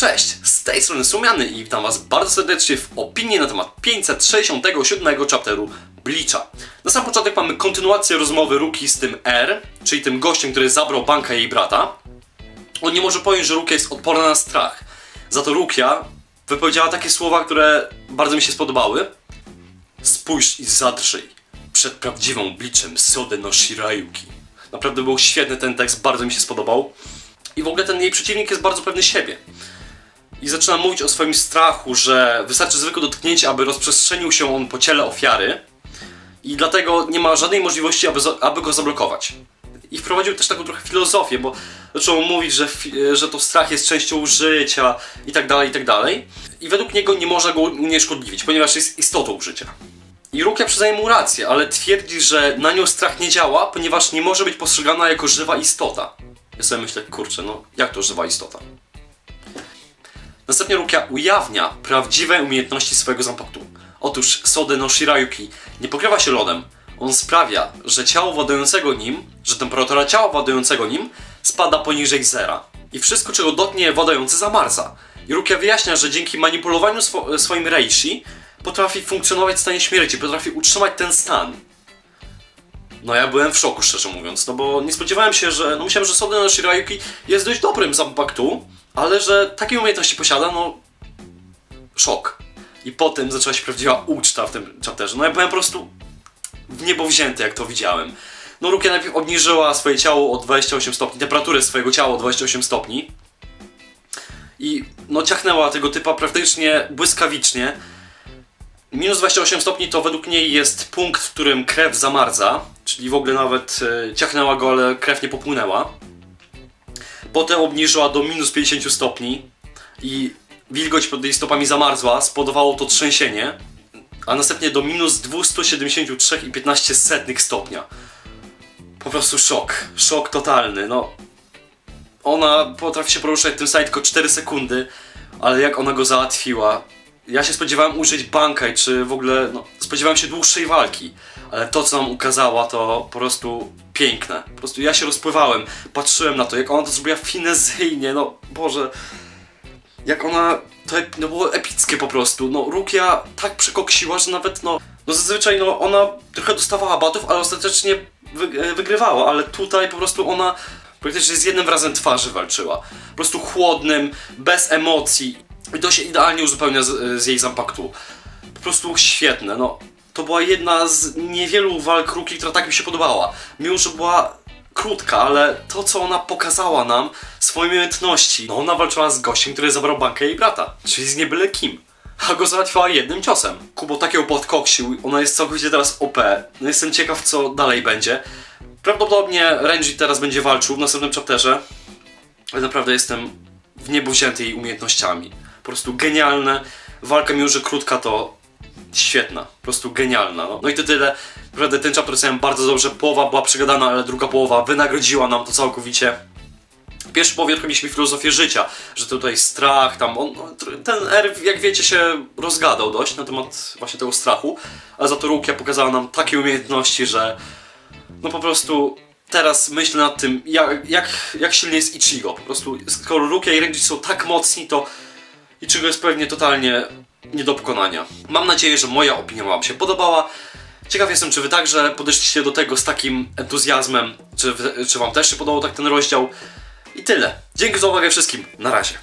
Cześć, z tej strony Sumiany i witam was bardzo serdecznie w opinii na temat 567 chapteru Bleacha. Na sam początek mamy kontynuację rozmowy Ruki z tym R, czyli tym gościem, który zabrał banka jej brata. On nie może pojąć, że Rukia jest odporna na strach. Za to Rukia wypowiedziała takie słowa, które bardzo mi się spodobały. Spójrz i zadrzyj przed prawdziwą Bleachem Sode no Shirayuki. Naprawdę był świetny ten tekst, bardzo mi się spodobał. I w ogóle ten jej przeciwnik jest bardzo pewny siebie. I zaczyna mówić o swoim strachu, że wystarczy zwykłe dotknięcie, aby rozprzestrzenił się on po ciele ofiary. I dlatego nie ma żadnej możliwości, aby, aby go zablokować. I wprowadził też taką trochę filozofię, bo zaczął mówić, że, że to strach jest częścią życia i tak dalej, i tak dalej. I według niego nie można go unieszkodliwić, ponieważ jest istotą życia. I Rukia przyznaje mu rację, ale twierdzi, że na nią strach nie działa, ponieważ nie może być postrzegana jako żywa istota. Ja sobie myślę, kurczę, no jak to żywa istota? Następnie Rukia ujawnia prawdziwe umiejętności swojego zampaktu. Otóż Sode no Shirayuki nie pokrywa się lodem. On sprawia, że ciało władającego nim, że temperatura ciała władającego nim spada poniżej zera. I wszystko, czego dotknie władający zamarza. I Rukia wyjaśnia, że dzięki manipulowaniu swo- swoim reishi potrafi funkcjonować w stanie śmierci, potrafi utrzymać ten stan. No ja byłem w szoku, szczerze mówiąc, no bo nie spodziewałem się, że... No myślałem, że Sode no Shirayuki jest dość dobrym zampaktu, ale że takie umiejętności posiada, no... Szok. I potem zaczęła się prawdziwa uczta w tym chapterze. No ja byłem po prostu w niebo wzięty, jak to widziałem. No Rukia najpierw obniżyła swoje ciało o 28 stopni, temperaturę swojego ciała o 28 stopni. I no ciachnęła tego typa praktycznie błyskawicznie. Minus 28 stopni to według niej jest punkt, w którym krew zamarza, czyli w ogóle nawet e, ciachnęła go, ale krew nie popłynęła. Potem obniżyła do minus 50 stopni i wilgoć pod jej stopami zamarzła, spowodowało to trzęsienie, a następnie do minus 273,15 stopnia. Po prostu szok, szok totalny, no. Ona potrafi się poruszać tym samym tylko 4 sekundy, ale jak ona go załatwiła. Ja się spodziewałem użyć bankaj, czy w ogóle, no, spodziewałem się dłuższej walki, ale to co nam ukazała to po prostu piękne. Po prostu ja się rozpływałem, patrzyłem na to, jak ona to zrobiła finezyjnie, no Boże. Jak ona, to no było epickie po prostu, no Rukia tak przekoksiła, że nawet no, no zazwyczaj no ona trochę dostawała batów, ale ostatecznie e, wygrywała, ale tutaj po prostu ona praktycznie z jednym razem twarzy walczyła. Po prostu chłodnym, bez emocji i to się idealnie uzupełnia z, z jej zampaktu. Po prostu świetne, no. To była jedna z niewielu walk Ruki, która tak mi się podobała. Mimo, że była krótka, ale to, co ona pokazała nam, swoje umiejętności. No, ona walczyła z gościem, który zabrał bankę jej brata, czyli z niebyle kim. A go załatwiła jednym ciosem. Kubo takiego podkoksił, ona jest całkowicie teraz OP. No jestem ciekaw, co dalej będzie. Prawdopodobnie Renji teraz będzie walczył w następnym chapterze. Ale naprawdę jestem w niebo wzięty jej umiejętnościami. Po prostu genialne. Walka, mimo że krótka, to świetna. Po prostu genialna. No, no i to tyle. Naprawdę ten chapter oceniam bardzo dobrze. Połowa była przegadana, ale druga połowa wynagrodziła nam to całkowicie. W pierwszej połowie trochę mieliśmy filozofię życia, że tutaj strach, tam on, no, ten R, jak wiecie, się rozgadał dość na temat właśnie tego strachu, ale za to Rukia pokazała nam takie umiejętności, że no po prostu teraz myślę nad tym, jak, jak, jak silny jest Ichigo. Po prostu skoro Rukia i Renji są tak mocni, to Ichigo jest pewnie totalnie nie do pokonania. Mam nadzieję, że moja opinia Wam się podobała. Ciekaw jestem, czy Wy także podeszliście do tego z takim entuzjazmem, czy, czy Wam też się podobał tak ten rozdział. I tyle. Dzięki za uwagę wszystkim. Na razie.